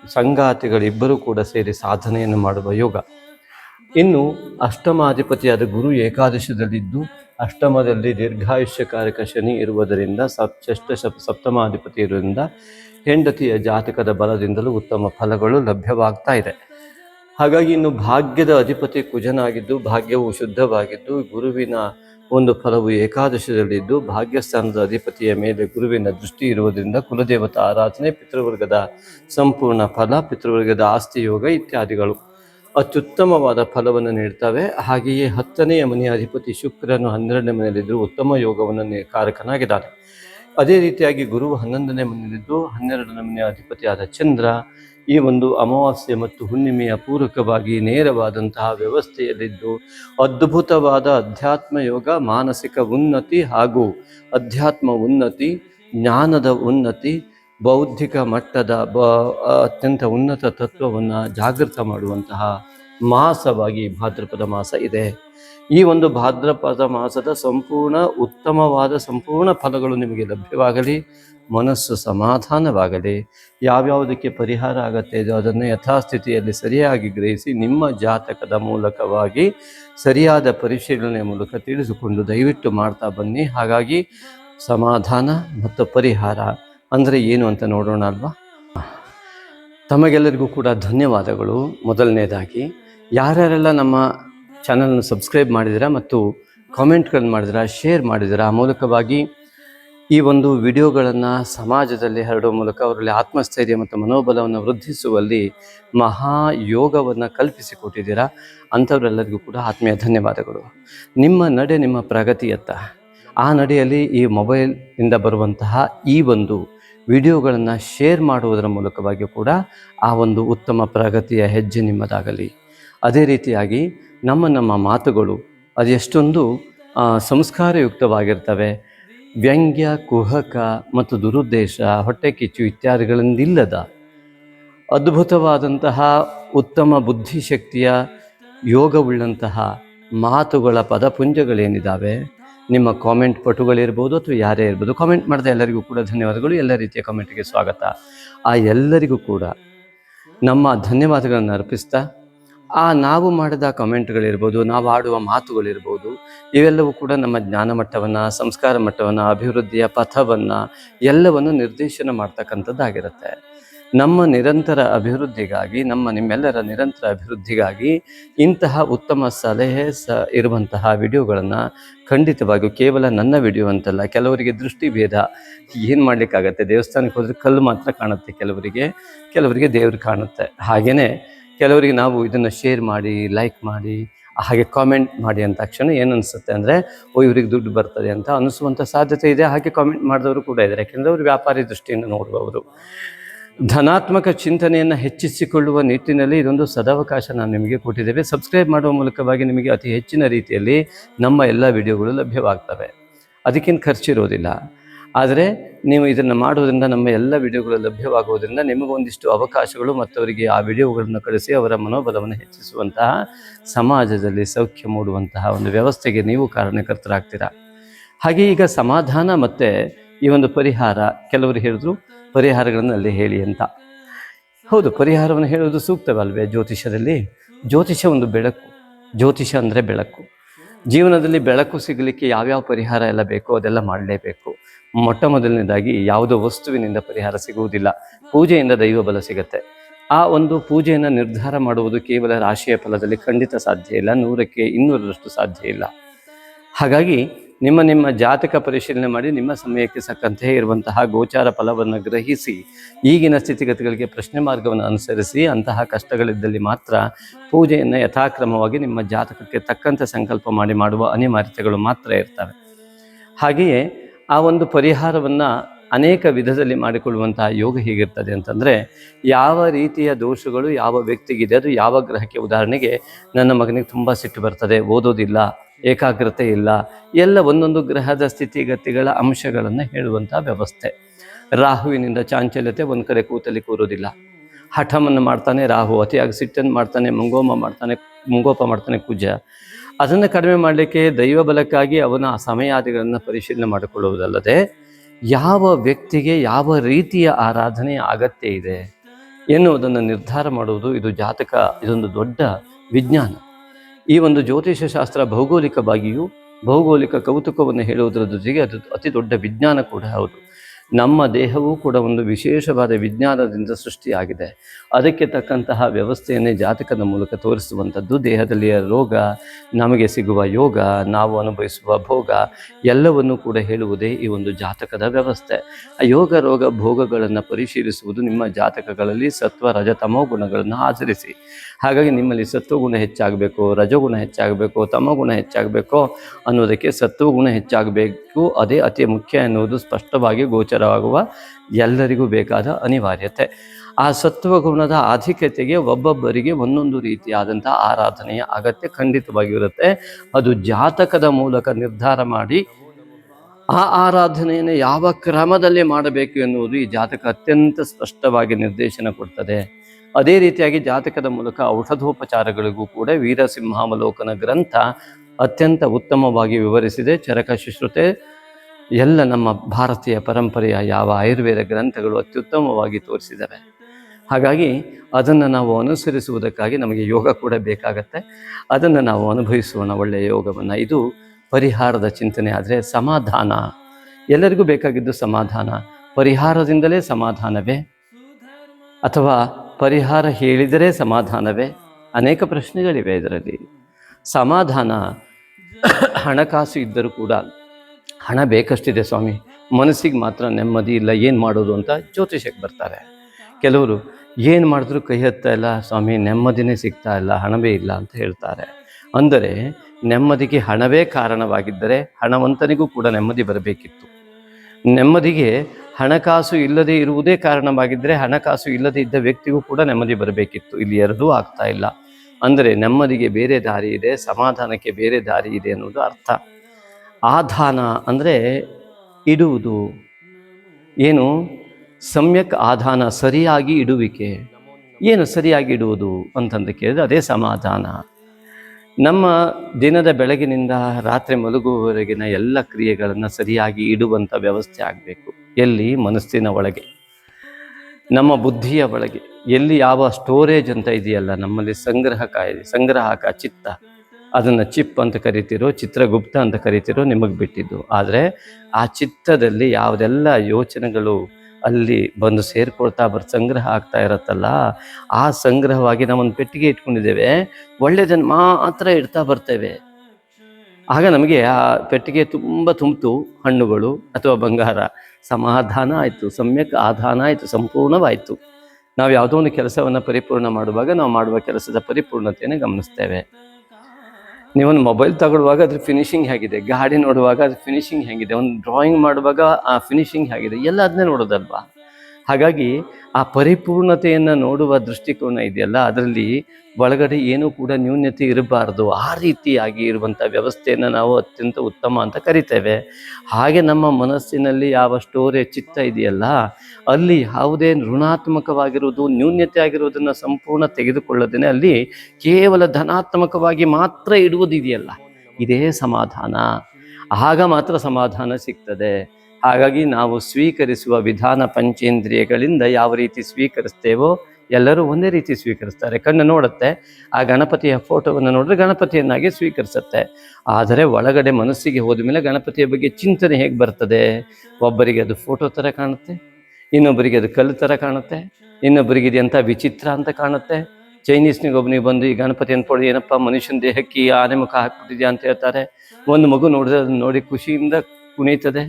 ಸಂಗಾತಿಗಳಿಬ್ಬರೂ ಕೂಡ ಸೇರಿ ಸಾಧನೆಯನ್ನು ಮಾಡುವ ಯೋಗ. ಇನ್ನು ಅಷ್ಟಮಾಧಿಪತಿಯಾದ ಗುರು ಏಕಾದಶದಲ್ಲಿದ್ದು ಅಷ್ಟಮದಲ್ಲಿ ದೀರ್ಘಾಯುಷ್ಯಕಾರಕ ಶನಿ ಇರುವುದರಿಂದ ಸಪ್, ಷಷ್ಠ ಸಪ್ ಸಪ್ತಮಾಧಿಪತಿ ಇರುವುದರಿಂದ ಹೆಂಡತಿಯ ಜಾತಕದ ಬಲದಿಂದಲೂ ಉತ್ತಮ ಫಲಗಳು ಲಭ್ಯವಾಗ್ತಾ ಇದೆ. ಹಾಗಾಗಿ ಇನ್ನು ಭಾಗ್ಯದ ಅಧಿಪತಿ ಕುಜನಾಗಿದ್ದು, ಭಾಗ್ಯವು ಶುದ್ಧವಾಗಿದ್ದು, ಗುರುವಿನ ಒಂದು ಫಲವು ಏಕಾದಶಿಯಲ್ಲಿದ್ದು ಭಾಗ್ಯಸ್ಥಾನದ ಅಧಿಪತಿಯ ಮೇಲೆ ಗುರುವಿನ ದೃಷ್ಟಿ ಇರುವುದರಿಂದ ಕುಲದೇವತಾ ಆರಾಧನೆ, ಪಿತೃವರ್ಗದ ಸಂಪೂರ್ಣ ಫಲ, ಪಿತೃವರ್ಗದ ಆಸ್ತಿ ಯೋಗ ಇತ್ಯಾದಿಗಳು ಅತ್ಯುತ್ತಮವಾದ ಫಲವನ್ನು ನೀಡ್ತವೆ. ಹಾಗೆಯೇ ಹತ್ತನೆಯ ಮನೆಯ ಅಧಿಪತಿ ಶುಕ್ರನು ಹನ್ನೆರಡನೇ ಮನೆಯಲ್ಲಿದ್ದರೂ ಉತ್ತಮ ಯೋಗವನ್ನು ಕಾರಕನಾಗಿದ್ದಾನೆ. ಅದೇ ರೀತಿಯಾಗಿ ಗುರು ಹನ್ನೊಂದನೇ ಮನೆಯಲ್ಲಿದ್ದು ಹನ್ನೆರಡನೇ ಮನೆಯ ಅಧಿಪತಿಯಾದ ಚಂದ್ರ ಈ ಒಂದು ಅಮಾವಾಸ್ಯೆ ಮತ್ತು ಹುಣ್ಣಿಮೆಯ ಪೂರಕವಾಗಿ ನೇರವಾದಂತಹ ವ್ಯವಸ್ಥೆಯಲ್ಲಿದ್ದು ಅದ್ಭುತವಾದ ಅಧ್ಯಾತ್ಮ ಯೋಗ, ಮಾನಸಿಕ ಉನ್ನತಿ ಹಾಗೂ ಅಧ್ಯಾತ್ಮ ಉನ್ನತಿ, ಜ್ಞಾನದ ಉನ್ನತಿ, ಬೌದ್ಧಿಕ ಮಟ್ಟದ ಬ, ಅತ್ಯಂತ ಉನ್ನತ ತತ್ವವನ್ನು ಜಾಗೃತ ಮಾಡುವಂತಹ ಮಾಸವಾಗಿ ಭಾದ್ರಪದ ಮಾಸ ಇದೆ. ಈ ಒಂದು ಭಾದ್ರಪದ ಮಾಸದ ಸಂಪೂರ್ಣ ಉತ್ತಮವಾದ ಸಂಪೂರ್ಣ ಫಲಗಳು ನಿಮಗೆ ಲಭ್ಯವಾಗಲಿ. ಮನಸ್ಸು ಸಮಾಧಾನವಾಗಲಿ, ಯಾವ್ಯಾವುದಕ್ಕೆ ಪರಿಹಾರ ಆಗತ್ತೆ ಇದೋ ಅದನ್ನು ಯಥಾಸ್ಥಿತಿಯಲ್ಲಿ ಸರಿಯಾಗಿ ಗ್ರಹಿಸಿ ನಿಮ್ಮ ಜಾತಕದ ಮೂಲಕವಾಗಿ ಸರಿಯಾದ ಪರಿಶೀಲನೆ ಮೂಲಕ ತಿಳಿಸಿಕೊಂಡು ದಯವಿಟ್ಟು ಮಾಡ್ತಾ ಬನ್ನಿ. ಹಾಗಾಗಿ ಸಮಾಧಾನ ಮತ್ತು ಪರಿಹಾರ ಅಂದರೆ ಏನು ಅಂತ ನೋಡೋಣ ಅಲ್ವಾ? ತಮಗೆಲ್ಲರಿಗೂ ಕೂಡ ಧನ್ಯವಾದಗಳು. ಮೊದಲನೇದಾಗಿ, ಯಾರ್ಯಾರೆಲ್ಲ ನಮ್ಮ ಚಾನಲ್ನ ಸಬ್ಸ್ಕ್ರೈಬ್ ಮಾಡಿದಿರಾ ಮತ್ತು ಕಾಮೆಂಟ್ಗಳನ್ನು ಮಾಡಿದಿರಾ ಶೇರ್ ಮಾಡಿದಿರಾ ಆ ಮೂಲಕವಾಗಿ ಈ ಒಂದು ವಿಡಿಯೋಗಳನ್ನು ಸಮಾಜದಲ್ಲಿ ಹರಡುವ ಮೂಲಕ ಅವರಲ್ಲಿ ಆತ್ಮಸ್ಥೈರ್ಯ ಮತ್ತು ಮನೋಬಲವನ್ನು ವೃದ್ಧಿಸುವಲ್ಲಿ ಮಹಾಯೋಗವನ್ನು ಕಲ್ಪಿಸಿಕೊಟ್ಟಿದ್ದೀರಾ ಅಂಥವರೆಲ್ಲರಿಗೂ ಕೂಡ ಆತ್ಮೀಯ ಧನ್ಯವಾದಗಳು. ನಿಮ್ಮ ನಡೆ ನಿಮ್ಮ ಪ್ರಗತಿಯತ್ತ. ಆ ನಡೆಯಲ್ಲಿ ಈ ಮೊಬೈಲಿಂದ ಬರುವಂತಹ ಈ ಒಂದು ವಿಡಿಯೋಗಳನ್ನು ಶೇರ್ ಮಾಡುವುದರ ಮೂಲಕವಾಗಿಯೂ ಕೂಡ ಆ ಒಂದು ಉತ್ತಮ ಪ್ರಗತಿಯ ಹೆಜ್ಜೆ ನಿಮ್ಮದಾಗಲಿ. ಅದೇ ರೀತಿಯಾಗಿ ನಮ್ಮ ನಮ್ಮ ಮಾತುಗಳು ಅದೆಷ್ಟೊಂದು ಸಂಸ್ಕಾರಯುಕ್ತವಾಗಿರ್ತವೆ. ವ್ಯಂಗ್ಯ, ಕುಹಕ ಮತ್ತು ದುರುದ್ದೇಶ, ಹೊಟ್ಟೆ ಕಿಚ್ಚು ಇತ್ಯಾದಿಗಳಿಂದಿಲ್ಲದ ಅದ್ಭುತವಾದಂತಹ ಉತ್ತಮ ಬುದ್ಧಿಶಕ್ತಿಯ ಯೋಗವುಳ್ಳಂತಹ ಮಾತುಗಳ ಪದಪುಂಜಗಳೇನಿದ್ದಾವೆ ನಿಮ್ಮ ಕಾಮೆಂಟ್ ಪಟುಗಳಿರ್ಬೋದು ಅಥವಾ ಯಾರೇ ಇರ್ಬೋದು, ಕಾಮೆಂಟ್ ಮಾಡಿದ ಎಲ್ಲರಿಗೂ ಕೂಡ ಧನ್ಯವಾದಗಳು. ಎಲ್ಲ ರೀತಿಯ ಕಾಮೆಂಟ್ಗೆ ಸ್ವಾಗತ. ಆ ಎಲ್ಲರಿಗೂ ಕೂಡ ನಮ್ಮ ಧನ್ಯವಾದಗಳನ್ನು ಅರ್ಪಿಸ್ತಾ, ಆ ನಾವು ಮಾಡಿದ ಕಮೆಂಟ್ಗಳಿರ್ಬೋದು, ನಾವು ಆಡುವ ಮಾತುಗಳಿರ್ಬೋದು ಇವೆಲ್ಲವೂ ಕೂಡ ನಮ್ಮ ಜ್ಞಾನ ಮಟ್ಟವನ್ನು, ಸಂಸ್ಕಾರ ಮಟ್ಟವನ್ನು, ಅಭಿವೃದ್ಧಿಯ ಪಥವನ್ನು ಎಲ್ಲವನ್ನು ನಿರ್ದೇಶನ ಮಾಡ್ತಕ್ಕಂಥದ್ದಾಗಿರುತ್ತೆ. ನಮ್ಮ ನಿರಂತರ ಅಭಿವೃದ್ಧಿಗಾಗಿ, ನಮ್ಮ ನಿಮ್ಮೆಲ್ಲರ ನಿರಂತರ ಅಭಿವೃದ್ಧಿಗಾಗಿ ಇಂತಹ ಉತ್ತಮ ಸಲಹೆ ಸ ಇರುವಂತಹ ವಿಡಿಯೋಗಳನ್ನು ಖಂಡಿತವಾಗಿಯೂ ಕೇವಲ ನನ್ನ ವಿಡಿಯೋ ಅಂತಲ್ಲ, ಕೆಲವರಿಗೆ ದೃಷ್ಟಿಭೇದ ಏನು ಮಾಡಲಿಕ್ಕಾಗತ್ತೆ? ದೇವಸ್ಥಾನಕ್ಕೆ ಹೋದರೆ ಕಲ್ಲು ಮಾತ್ರ ಕಾಣುತ್ತೆ ಕೆಲವರಿಗೆ ಕೆಲವರಿಗೆ ದೇವರು ಕಾಣುತ್ತೆ. ಹಾಗೆಯೇ ಕೆಲವರಿಗೆ ನಾವು ಇದನ್ನು ಶೇರ್ ಮಾಡಿ, ಲೈಕ್ ಮಾಡಿ ಹಾಗೆ ಕಾಮೆಂಟ್ ಮಾಡಿ ಅಂತ ತಕ್ಷಣ ಏನು ಅನಿಸುತ್ತೆ ಅಂದರೆ, ಓ, ಇವ್ರಿಗೆ ದುಡ್ಡು ಬರ್ತದೆ ಅಂತ ಅನಿಸುವಂಥ ಸಾಧ್ಯತೆ ಇದೆ. ಹಾಗೆ ಕಾಮೆಂಟ್ ಮಾಡಿದವರು ಕೂಡ ಇದ್ದಾರೆ. ಯಾಕೆಂದರೆ ಅವರು ವ್ಯಾಪಾರಿ ದೃಷ್ಟಿಯಿಂದ ನೋಡುವವರು. ಧನಾತ್ಮಕ ಚಿಂತನೆಯನ್ನು ಹೆಚ್ಚಿಸಿಕೊಳ್ಳುವ ನಿಟ್ಟಿನಲ್ಲಿ ಇದೊಂದು ಸದಾವಕಾಶ ನಾನು ನಿಮಗೆ ಕೊಟ್ಟಿದ್ದೇವೆ. ಸಬ್ಸ್ಕ್ರೈಬ್ ಮಾಡುವ ಮೂಲಕವಾಗಿ ನಿಮಗೆ ಅತಿ ಹೆಚ್ಚಿನ ರೀತಿಯಲ್ಲಿ ನಮ್ಮ ಎಲ್ಲ ವಿಡಿಯೋಗಳು ಲಭ್ಯವಾಗ್ತವೆ. ಅದಕ್ಕೇನು ಖರ್ಚಿರೋದಿಲ್ಲ. ಆದರೆ ನೀವು ಇದನ್ನು ಮಾಡುವುದರಿಂದ ನಮ್ಮ ಎಲ್ಲ ವಿಡಿಯೋಗಳು ಲಭ್ಯವಾಗುವುದರಿಂದ ನಿಮಗೊಂದಿಷ್ಟು ಅವಕಾಶಗಳು ಮತ್ತು ಅವರಿಗೆ ಆ ವಿಡಿಯೋಗಳನ್ನು ಕಳಿಸಿ ಅವರ ಮನೋಬಲವನ್ನು ಹೆಚ್ಚಿಸುವಂತಹ ಸಮಾಜದಲ್ಲಿ ಸೌಖ್ಯ ಮೂಡುವಂತಹ ಒಂದು ವ್ಯವಸ್ಥೆಗೆ ನೀವು ಕಾರಣಕರ್ತರಾಗ್ತೀರಾ? ಹಾಗೆ ಈಗ ಸಮಾಧಾನ ಮತ್ತು ಈ ಒಂದು ಪರಿಹಾರ, ಕೆಲವರು ಹೇಳಿದ್ರು ಪರಿಹಾರಗಳನ್ನು ಅಲ್ಲಿ ಹೇಳಿ ಅಂತ. ಹೌದು, ಪರಿಹಾರವನ್ನು ಹೇಳುವುದು ಸೂಕ್ತವಲ್ವೇ ಜ್ಯೋತಿಷದಲ್ಲಿ ಜ್ಯೋತಿಷ ಒಂದು ಬೆಳಕು. ಜ್ಯೋತಿಷ ಅಂದರೆ ಬೆಳಕು. ಜೀವನದಲ್ಲಿ ಬೆಳಕು ಸಿಗಲಿಕ್ಕೆ ಯಾವ್ಯಾವ ಪರಿಹಾರ ಎಲ್ಲ ಬೇಕೋ ಅದೆಲ್ಲ ಮಾಡಲೇಬೇಕು. ಮೊಟ್ಟ ಮೊದಲನೇದಾಗಿ ಯಾವುದೋ ವಸ್ತುವಿನಿಂದ ಪರಿಹಾರ ಸಿಗುವುದಿಲ್ಲ. ಪೂಜೆಯಿಂದ ದೈವ ಬಲ ಸಿಗತ್ತೆ. ಆ ಒಂದು ಪೂಜೆಯನ್ನು ನಿರ್ಧಾರ ಮಾಡುವುದು ಕೇವಲ ರಾಶಿಯ ಫಲದಲ್ಲಿ ಖಂಡಿತ ಸಾಧ್ಯ ಇಲ್ಲ. ನೂರಕ್ಕೆ ಇನ್ನೂರರಷ್ಟು ಸಾಧ್ಯ ಇಲ್ಲ. ಹಾಗಾಗಿ ನಿಮ್ಮ ನಿಮ್ಮ ಜಾತಕ ಪರಿಶೀಲನೆ ಮಾಡಿ ನಿಮ್ಮ ಸಮಯಕ್ಕೆ ಸಕ್ಕಂತೆ ಇರುವಂತಹ ಗೋಚಾರ ಫಲವನ್ನು ಗ್ರಹಿಸಿ, ಈಗಿನ ಸ್ಥಿತಿಗತಿಗಳಿಗೆ ಪ್ರಶ್ನೆ ಮಾರ್ಗವನ್ನು ಅನುಸರಿಸಿ, ಅಂತಹ ಕಷ್ಟಗಳಿದ್ದಲ್ಲಿ ಮಾತ್ರ ಪೂಜೆಯನ್ನು ಯಥಾಕ್ರಮವಾಗಿ ನಿಮ್ಮ ಜಾತಕಕ್ಕೆ ತಕ್ಕಂತೆ ಸಂಕಲ್ಪ ಮಾಡಿ ಮಾಡುವ ಅನಿವಾರ್ಯತೆಗಳು ಮಾತ್ರ ಇರ್ತವೆ. ಹಾಗೆಯೇ ಆ ಒಂದು ಪರಿಹಾರವನ್ನು ಅನೇಕ ವಿಧದಲ್ಲಿ ಮಾಡಿಕೊಳ್ಳುವಂತಹ ಯೋಗ ಹೇಗಿರ್ತದೆ ಅಂತಂದರೆ ಯಾವ ರೀತಿಯ ದೋಷಗಳು ಯಾವ ವ್ಯಕ್ತಿಗಿದೆ, ಅದು ಯಾವ ಗ್ರಹಕ್ಕೆ ಉದಾಹರಣೆಗೆ ನನ್ನ ಮಗನಿಗೆ ತುಂಬ ಸಿಟ್ಟು ಬರ್ತದೆ, ಓದೋದಿಲ್ಲ, ಏಕಾಗ್ರತೆ ಇಲ್ಲ, ಎಲ್ಲ ಒಂದೊಂದು ಗ್ರಹದ ಸ್ಥಿತಿಗತಿಗಳ ಅಂಶಗಳನ್ನು ಹೇಳುವಂಥ ವ್ಯವಸ್ಥೆ. ರಾಹುವಿನಿಂದ ಚಾಂಚಲ್ಯತೆ ಒಂದು ಕಡೆ ಕೂತಲ್ಲಿ ಕೂರೋದಿಲ್ಲ. ಹಠವನ್ನು ಮಾಡ್ತಾನೆ ರಾಹು, ಅತಿಯಾಗಿ ಸಿಟ್ಟನ್ನು ಮಾಡ್ತಾನೆ, ಮುಂಗೋಮ ಮಾಡ್ತಾನೆ, ಮುಂಗೋಪ ಮಾಡ್ತಾನೆ ಕುಜ. ಅದನ್ನು ಕಡಿಮೆ ಮಾಡಲಿಕ್ಕೆ ದೈವ ಬಲಕ್ಕಾಗಿ ಅವನ ಸಮಯಾದಿಗಳನ್ನು ಪರಿಶೀಲನೆ ಮಾಡಿಕೊಳ್ಳುವುದಲ್ಲದೆ ಯಾವ ವ್ಯಕ್ತಿಗೆ ಯಾವ ರೀತಿಯ ಆರಾಧನೆ ಅಗತ್ಯ ಇದೆ ಎನ್ನುವುದನ್ನು ನಿರ್ಧಾರ ಮಾಡುವುದು ಇದು ಜಾತಕ, ಇದೊಂದು ದೊಡ್ಡ ವಿಜ್ಞಾನ. ಈ ಒಂದು ಜ್ಯೋತಿಷ ಶಾಸ್ತ್ರ ಭೌಗೋಳಿಕವಾಗಿಯೂ ಭೌಗೋಳಿಕ ಕೌತುಕವನ್ನು ಹೇಳುವುದರ ಜೊತೆಗೆ ಅದು ಅತಿ ದೊಡ್ಡ ವಿಜ್ಞಾನ ಕೂಡ ಹೌದು. ನಮ್ಮ ದೇಹವೂ ಕೂಡ ಒಂದು ವಿಶೇಷವಾದ ವಿಜ್ಞಾನದಿಂದ ಸೃಷ್ಟಿಯಾಗಿದೆ. ಅದಕ್ಕೆ ತಕ್ಕಂತಹ ವ್ಯವಸ್ಥೆಯನ್ನೇ ಜಾತಕದ ಮೂಲಕ ತೋರಿಸುವಂಥದ್ದು ದೇಹದಲ್ಲಿಯ ರೋಗ, ನಮಗೆ ಸಿಗುವ ಯೋಗ, ನಾವು ಅನುಭವಿಸುವ ಭೋಗ, ಎಲ್ಲವನ್ನು ಕೂಡ ಹೇಳುವುದೇ ಈ ಒಂದು ಜಾತಕದ ವ್ಯವಸ್ಥೆ. ಆ ಯೋಗ, ರೋಗ, ಭೋಗಗಳನ್ನು ಪರಿಶೀಲಿಸುವುದು ನಿಮ್ಮ ಜಾತಕಗಳಲ್ಲಿ ಸತ್ವ ರಜತಮೋ ಗುಣಗಳನ್ನು ಆಚರಿಸಿ. ಹಾಗಾಗಿ ನಿಮ್ಮಲ್ಲಿ ಸತ್ವಗುಣ ಹೆಚ್ಚಾಗಬೇಕು, ರಜೋಗುಣ ಹೆಚ್ಚಾಗಬೇಕು, ತಮೋಗುಣ ಹೆಚ್ಚಾಗಬೇಕು ಅನ್ನೋದಕ್ಕೆ ಸತ್ವಗುಣ ಹೆಚ್ಚಾಗಬೇಕು. ಅದೇ ಅತಿ ಮುಖ್ಯ ಎನ್ನುವುದು ಸ್ಪಷ್ಟವಾಗಿ ಗೋಚರವಾಗುವ ಎಲ್ಲರಿಗೂ ಬೇಕಾದ ಅನಿವಾರ್ಯತೆ. ಆ ಸತ್ವಗುಣದ ಆಧಿಕ್ಯತೆಗೆ ಒಬ್ಬೊಬ್ಬರಿಗೆ ಒಂದೊಂದು ರೀತಿಯಾದಂಥ ಆರಾಧನೆಯ ಅಗತ್ಯ ಖಂಡಿತವಾಗಿರುತ್ತೆ ಅದು ಜಾತಕದ ಮೂಲಕ ನಿರ್ಧಾರ ಮಾಡಿ ಆ ಆರಾಧನೆಯನ್ನು ಯಾವ ಕ್ರಮದಲ್ಲಿ ಮಾಡಬೇಕು ಎನ್ನುವುದು ಈ ಜಾತಕ ಅತ್ಯಂತ ಸ್ಪಷ್ಟವಾಗಿ ನಿರ್ದೇಶನ ಕೊಡ್ತದೆ. ಅದೇ ರೀತಿಯಾಗಿ ಜಾತಕದ ಮೂಲಕ ಔಷಧೋಪಚಾರಗಳಿಗೂ ಕೂಡ ವೀರಸಿಂಹಾವಲೋಕನ ಗ್ರಂಥ ಅತ್ಯಂತ ಉತ್ತಮವಾಗಿ ವಿವರಿಸಿದೆ. ಚರಕ ಶುಶ್ರುತೆ, ಎಲ್ಲ ನಮ್ಮ ಭಾರತೀಯ ಪರಂಪರೆಯ ಯಾವ ಆಯುರ್ವೇದ ಗ್ರಂಥಗಳು ಅತ್ಯುತ್ತಮವಾಗಿ ತೋರಿಸಿದ್ದಾವೆ. ಹಾಗಾಗಿ ಅದನ್ನು ನಾವು ಅನುಸರಿಸುವುದಕ್ಕಾಗಿ ನಮಗೆ ಯೋಗ ಕೂಡ ಬೇಕಾಗತ್ತೆ. ಅದನ್ನು ನಾವು ಅನುಭವಿಸೋಣ ಒಳ್ಳೆಯ ಯೋಗವನ್ನು. ಇದು ಪರಿಹಾರದ ಚಿಂತನೆ ಆದರೆ ಸಮಾಧಾನ. ಎಲ್ಲರಿಗೂ ಬೇಕಾಗಿದ್ದು ಸಮಾಧಾನ. ಪರಿಹಾರದಿಂದಲೇ ಸಮಾಧಾನವೇ? ಅಥವಾ ಪರಿಹಾರ ಹೇಳಿದರೆ ಸಮಾಧಾನವೇ? ಅನೇಕ ಪ್ರಶ್ನೆಗಳಿವೆ ಇದರಲ್ಲಿ. ಸಮಾಧಾನ ಹಣಕಾಸು ಇದ್ದರೂ ಕೂಡ ಹಣ ಬೇಕಷ್ಟಿದೆ ಸ್ವಾಮಿ. ಮನಸ್ಸಿಗೆ ಮಾತ್ರ ನೆಮ್ಮದಿ ಇಲ್ಲ, ಏನು ಮಾಡೋದು ಅಂತ ಜ್ಯೋತಿಷಕ್ಕೆ ಬರ್ತಾರೆ. ಕೆಲವರು ಏನು ಮಾಡಿದ್ರೂ ಕೈ ಹತ್ತಾ ಇಲ್ಲ, ಸ್ವಾಮಿ, ನೆಮ್ಮದಿನೇ ಸಿಗ್ತಾ ಇಲ್ಲ, ಹಣವೇ ಇಲ್ಲ ಅಂತ ಹೇಳ್ತಾರೆ. ಅಂದರೆ ನೆಮ್ಮದಿಗೆ ಹಣವೇ ಕಾರಣವಾಗಿದ್ದರೆ ಹಣವಂತನಿಗೂ ಕೂಡ ನೆಮ್ಮದಿ ಬರಬೇಕಿತ್ತು. ನೆಮ್ಮದಿಗೆ ಹಣಕಾಸು ಇಲ್ಲದೆ ಇರುವುದೇ ಕಾರಣವಾಗಿದ್ದರೆ ಹಣಕಾಸು ಇಲ್ಲದೆ ಇದ್ದ ವ್ಯಕ್ತಿಗೂ ಕೂಡ ನೆಮ್ಮದಿ ಬರಬೇಕಿತ್ತು. ಇಲ್ಲಿ ಎರಡೂ ಆಗ್ತಾ ಇಲ್ಲ. ಅಂದರೆ ನೆಮ್ಮದಿಗೆ ಬೇರೆ ದಾರಿ ಇದೆ, ಸಮಾಧಾನಕ್ಕೆ ಬೇರೆ ದಾರಿ ಇದೆ ಅನ್ನೋದು ಅರ್ಥ. ಆಧಾನ ಅಂದರೆ ಇಡುವುದು. ಏನು? ಸಮ್ಯಕ್ ಆಧಾನ, ಸರಿಯಾಗಿ ಇಡುವಿಕೆ. ಏನು ಸರಿಯಾಗಿ ಇಡುವುದು ಅಂತಂದು ಕೇಳಿದ್ರೆ ಅದೇ ಸಮಾಧಾನ. ನಮ್ಮ ದಿನದ ಬೆಳಗಿನಿಂದ ರಾತ್ರಿ ಮಲಗುವವರೆಗಿನ ಎಲ್ಲ ಕ್ರಿಯೆಗಳನ್ನು ಸರಿಯಾಗಿ ಇಡುವಂಥ ವ್ಯವಸ್ಥೆ ಆಗಬೇಕು. ಎಲ್ಲಿ? ಮನಸ್ಸಿನ ಒಳಗೆ. ನಮ್ಮ ಬುದ್ಧಿಯ ಒಳಗೆ. ಎಲ್ಲಿ ಯಾವ ಸ್ಟೋರೇಜ್ ಅಂತ ಇದೆಯಲ್ಲ, ನಮ್ಮಲ್ಲಿ ಸಂಗ್ರಹಕ ಇದೆ ಸಂಗ್ರಾಹಕ, ಚಿತ್ತ. ಅದನ್ನು ಚಿಪ್ ಅಂತ ಕರಿತಿರೋ, ಚಿತ್ರಗುಪ್ತ ಅಂತ ಕರಿತಿರೋ ನಿಮಗೆ ಬಿಟ್ಟಿದ್ದು. ಆದರೆ ಆ ಚಿತ್ತದಲ್ಲಿ ಯಾವುದೆಲ್ಲ ಯೋಚನೆಗಳು ಅಲ್ಲಿ ಬಂದು ಸೇರ್ಕೊಳ್ತಾ ಬರ್ ಸಂಗ್ರಹ ಆಗ್ತಾ ಇರತ್ತಲ್ಲ, ಆ ಸಂಗ್ರಹವಾಗಿ ನಾವೊಂದು ಪೆಟ್ಟಿಗೆ ಇಟ್ಕೊಂಡಿದ್ದೇವೆ. ಒಳ್ಳೆಯದನ್ನು ಮಾತ್ರ ಇಡ್ತಾ ಬರ್ತೇವೆ. ಆಗ ನಮಗೆ ಆ ಪೆಟ್ಟಿಗೆ ತುಂಬ ತುಂಬಿತು, ಹಣ್ಣುಗಳು ಅಥವಾ ಬಂಗಾರ. ಸಮಾಧಾನ ಆಯಿತು, ಸಮ್ಯಕ್ ಆಧಾನ ಆಯಿತು, ಸಂಪೂರ್ಣವಾಯಿತು. ನಾವು ಯಾವುದೋ ಒಂದು ಕೆಲಸವನ್ನು ಪರಿಪೂರ್ಣ ಮಾಡುವಾಗ ನಾವು ಮಾಡುವ ಕೆಲಸದ ಪರಿಪೂರ್ಣತೆಯನ್ನು ಗಮನಿಸ್ತೇವೆ. ನೀವೊಂದು ಮೊಬೈಲ್ ತಗೊಳ್ಳುವಾಗ ಅದ್ರ ಫಿನಿಶಿಂಗ್ ಹೇಗಿದೆ? ಗಾಡಿ ನೋಡುವಾಗ ಅದ್ರ ಫಿನಿಶಿಂಗ್ ಹೇಗಿದೆ? ಒಂದು ಡ್ರಾಯಿಂಗ್ ಮಾಡುವಾಗ ಆ ಫಿನಿಶಿಂಗ್ ಹೇಗಿದೆ? ಎಲ್ಲ ಅದನ್ನೇ ನೋಡೋದಲ್ವಾ? ಹಾಗಾಗಿ ಆ ಪರಿಪೂರ್ಣತೆಯನ್ನು ನೋಡುವ ದೃಷ್ಟಿಕೋನ ಇದೆಯಲ್ಲ, ಅದರಲ್ಲಿ ಒಳಗಡೆ ಏನೂ ಕೂಡ ನ್ಯೂನ್ಯತೆ ಇರಬಾರ್ದು. ಆ ರೀತಿಯಾಗಿ ಇರುವಂಥ ವ್ಯವಸ್ಥೆಯನ್ನು ನಾವು ಅತ್ಯಂತ ಉತ್ತಮ ಅಂತ ಕರಿತೇವೆ. ಹಾಗೆ ನಮ್ಮ ಮನಸ್ಸಿನಲ್ಲಿ ಯಾವ ಸ್ಟೋರೇಜ್ ಚಿತ್ತ ಇದೆಯಲ್ಲ, ಅಲ್ಲಿ ಯಾವುದೇ ಋಣಾತ್ಮಕವಾಗಿರುವುದು ನ್ಯೂನ್ಯತೆ ಆಗಿರುವುದನ್ನು ಸಂಪೂರ್ಣ ತೆಗೆದುಕೊಳ್ಳೋದೇ ಅಲ್ಲಿ ಕೇವಲ ಧನಾತ್ಮಕವಾಗಿ ಮಾತ್ರ ಇಡುವುದಿದೆಯಲ್ಲ ಇದೇ ಸಮಾಧಾನ. ಆಗ ಮಾತ್ರ ಸಮಾಧಾನ ಸಿಗ್ತದೆ. ಹಾಗಾಗಿ ನಾವು ಸ್ವೀಕರಿಸುವ ವಿಧಾನ ಪಂಚೇಂದ್ರಿಯಗಳಿಂದ ಯಾವ ರೀತಿ ಸ್ವೀಕರಿಸ್ತೇವೋ ಎಲ್ಲರೂ ಒಂದೇ ರೀತಿ ಸ್ವೀಕರಿಸ್ತಾರೆ. ಕಣ್ಣು ನೋಡುತ್ತೆ, ಆ ಗಣಪತಿಯ ಫೋಟೋವನ್ನು ನೋಡಿದ್ರೆ ಗಣಪತಿಯನ್ನಾಗಿ ಸ್ವೀಕರಿಸುತ್ತೆ. ಆದರೆ ಒಳಗಡೆ ಮನಸ್ಸಿಗೆ ಹೋದ ಮೇಲೆ ಗಣಪತಿಯ ಬಗ್ಗೆ ಚಿಂತನೆ ಹೇಗೆ ಬರ್ತದೆ? ಒಬ್ಬರಿಗೆ ಅದು ಫೋಟೋ ಥರ ಕಾಣುತ್ತೆ, ಇನ್ನೊಬ್ಬರಿಗೆ ಅದು ಕಲ್ಲು ಥರ ಕಾಣುತ್ತೆ, ಇನ್ನೊಬ್ಬರಿಗೆ ಇದು ಎಂಥ ವಿಚಿತ್ರ ಅಂತ ಕಾಣುತ್ತೆ. ಚೈನೀಸ್ನಿಗೆ ಒಬ್ಬನಿಗೆ ಬಂದು ಈ ಗಣಪತಿ ಅಂದ್ಕೊಳ್ಳಿ ಏನಪ್ಪ ಮನುಷ್ಯನ ದೇಹಕ್ಕೆ ಆನೆ ಮುಖ ಹಾಕ್ಬಿಟ್ಟಿದ್ಯಾ ಅಂತ ಹೇಳ್ತಾರೆ. ಒಂದು ಮಗು ನೋಡಿದ್ರೆ ನೋಡಿ ಖುಷಿಯಿಂದ ಕುಣಿತದೆ.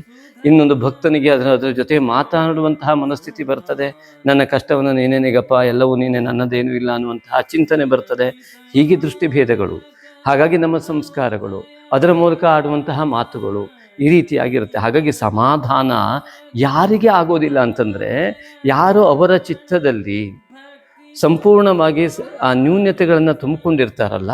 ಇನ್ನೊಂದು ಭಕ್ತನಿಗೆ ಅದರ ಅದರ ಜೊತೆ ಮಾತಾಡುವಂತಹ ಮನಸ್ಥಿತಿ ಬರ್ತದೆ. ನನ್ನ ಕಷ್ಟವನ್ನು ನೀನೇನಿಗಪ್ಪ ಎಲ್ಲವೂ ನೀನೆ, ನನ್ನದೇನೂ ಇಲ್ಲ ಅನ್ನುವಂತಹ ಚಿಂತನೆ ಬರ್ತದೆ. ಹೀಗೆ ದೃಷ್ಟಿಭೇದಗಳು. ಹಾಗಾಗಿ ನಮ್ಮ ಸಂಸ್ಕಾರಗಳು, ಅದರ ಮೂಲಕ ಆಡುವಂತಹ ಮಾತುಗಳು ಈ ರೀತಿಯಾಗಿರುತ್ತೆ. ಹಾಗಾಗಿ ಸಮಾಧಾನ ಯಾರಿಗೆ ಆಗೋದಿಲ್ಲ ಅಂತಂದರೆ, ಯಾರು ಅವರ ಚಿತ್ತದಲ್ಲಿ ಸಂಪೂರ್ಣವಾಗಿ ಆ ನ್ಯೂನ್ಯತೆಗಳನ್ನು ತುಂಬಿಕೊಂಡಿರ್ತಾರಲ್ಲ,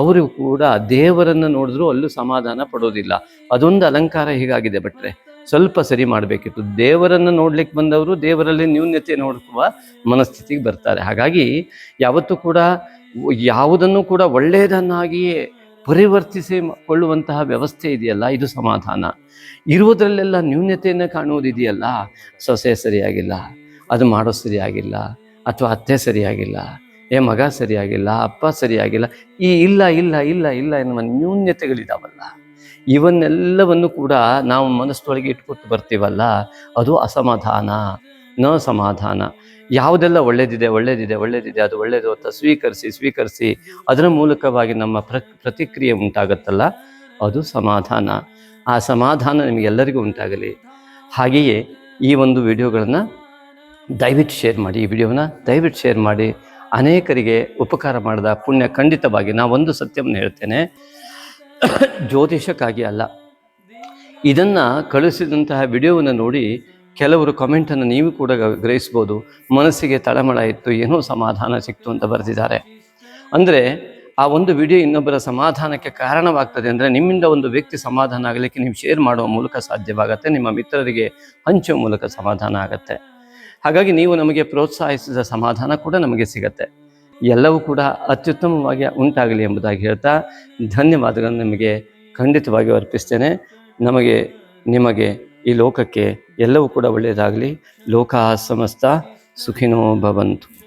ಅವರು ಕೂಡ ದೇವರನ್ನು ನೋಡಿದ್ರೂ ಅಲ್ಲೂ ಸಮಾಧಾನ ಪಡೋದಿಲ್ಲ. ಅದೊಂದು ಅಲಂಕಾರ ಹೀಗಾಗಿದೆ ಭಟ್ರೆ. ಸ್ವಲ್ಪ ಸರಿ ಮಾಡಬೇಕಿತ್ತು. ದೇವರನ್ನು ನೋಡ್ಲಿಕ್ಕೆ ಬಂದವರು ದೇವರಲ್ಲಿ ನ್ಯೂನ್ಯತೆ ನೋಡುವ ಮನಸ್ಥಿತಿಗೆ ಬರ್ತಾರೆ. ಹಾಗಾಗಿ ಯಾವತ್ತೂ ಕೂಡ ಯಾವುದನ್ನು ಕೂಡ ಒಳ್ಳೆಯದನ್ನಾಗಿಯೇ ಪರಿವರ್ತಿಸಿ ಕೊಳ್ಳುವಂತಹ ವ್ಯವಸ್ಥೆ ಇದೆಯಲ್ಲ, ಇದು ಸಮಾಧಾನ. ಇರುವುದರಲ್ಲೆಲ್ಲ ನ್ಯೂನ್ಯತೆಯನ್ನು ಕಾಣುವುದಿದೆಯಲ್ಲ ಸೊಸೆ ಸರಿಯಾಗಿಲ್ಲ, ಅದು ಮಾಡೋ ಸರಿಯಾಗಿಲ್ಲ ಅಥವಾ ಅತ್ತೆ ಸರಿಯಾಗಿಲ್ಲ, ಏ ಮಗ ಸರಿಯಾಗಿಲ್ಲ, ಅಪ್ಪ ಸರಿಯಾಗಿಲ್ಲ ಈ ಇಲ್ಲ ಇಲ್ಲ ಇಲ್ಲ ಇಲ್ಲ ಎನ್ನುವ ನ್ಯೂನ್ಯತೆಗಳಿದಾವಲ್ಲ. ಇವನ್ನೆಲ್ಲವನ್ನು ಕೂಡ ನಾವು ಮನಸ್ಸೊಳಗೆ ಇಟ್ಕೊಟ್ಟು ಬರ್ತೀವಲ್ಲ, ಅದು ಅಸಮಾಧಾನ ನ ಸಮಾಧಾನ ಯಾವುದೆಲ್ಲ ಒಳ್ಳೇದಿದೆ ಒಳ್ಳೆಯದಿದೆ ಒಳ್ಳೇದಿದೆ, ಅದು ಒಳ್ಳೆಯದು ಅಂತ ಸ್ವೀಕರಿಸಿ ಸ್ವೀಕರಿಸಿ ಅದರ ಮೂಲಕವಾಗಿ ನಮ್ಮ ಪ್ರ, ಪ್ರತಿಕ್ರಿಯೆ ಉಂಟಾಗತ್ತಲ್ಲ, ಅದು ಸಮಾಧಾನ. ಆ ಸಮಾಧಾನ ನಿಮಗೆಲ್ಲರಿಗೂ ಉಂಟಾಗಲಿ. ಹಾಗೆಯೇ ಈ ಒಂದು ವಿಡಿಯೋಗಳನ್ನು ದಯವಿಟ್ಟು ಶೇರ್ ಮಾಡಿ ಈ ವಿಡಿಯೋನ, ದಯವಿಟ್ಟು ಶೇರ್ ಮಾಡಿ. ಅನೇಕರಿಗೆ ಉಪಕಾರ ಮಾಡಿದ ಪುಣ್ಯ ಖಂಡಿತವಾಗಿ ನಾವೊಂದು ಸತ್ಯವನ್ನು ಹೇಳ್ತೇನೆ. ಜ್ಯೋತಿಷಕ್ಕಾಗಿ ಅಲ್ಲ. ಇದನ್ನು ಕಳಿಸಿದಂತಹ ವಿಡಿಯೋವನ್ನು ನೋಡಿ ಕೆಲವರು ಕಮೆಂಟನ್ನು ನೀವು ಕೂಡ ಗ್ರಹಿಸ್ಬೋದು. ಮನಸ್ಸಿಗೆ ತಳಮಳ ಇತ್ತು, ಏನೋ ಸಮಾಧಾನ ಸಿಕ್ತು ಅಂತ ಬರೆದಿದ್ದಾರೆ. ಅಂದರೆ ಆ ಒಂದು ವಿಡಿಯೋ ಇನ್ನೊಬ್ಬರ ಸಮಾಧಾನಕ್ಕೆ ಕಾರಣವಾಗ್ತದೆ ಅಂದರೆ ನಿಮ್ಮಿಂದ ಒಂದು ವ್ಯಕ್ತಿ ಸಮಾಧಾನ ಆಗಲಿಕ್ಕೆ ನೀವು ಶೇರ್ ಮಾಡುವ ಮೂಲಕ ಸಾಧ್ಯವಾಗತ್ತೆ, ನಿಮ್ಮ ಮಿತ್ರರಿಗೆ ಹಂಚುವ ಮೂಲಕ ಸಮಾಧಾನ ಆಗತ್ತೆ. ಹಾಗಾಗಿ ನೀವು ನಮಗೆ ಪ್ರೋತ್ಸಾಹಿಸಿದ ಸಮಾಧಾನ ಕೂಡ ನಮಗೆ ಸಿಗತ್ತೆ. ಎಲ್ಲವೂ ಕೂಡ ಅತ್ಯುತ್ತಮವಾಗಿ ಉಂಟಾಗಲಿ ಎಂಬುದಾಗಿ ಹೇಳ್ತಾ ಧನ್ಯವಾದಗಳನ್ನು ನಿಮಗೆ ಖಂಡಿತವಾಗಿ ಅರ್ಪಿಸ್ತೇನೆ. ನಮಗೆ, ನಿಮಗೆ ಈ ಲೋಕಕ್ಕೆ ಎಲ್ಲವೂ ಕೂಡ ಒಳ್ಳೆಯದಾಗಲಿ. ಲೋಕ ಸಮಸ್ತ ಸುಖಿನೋ ಭವಂತು.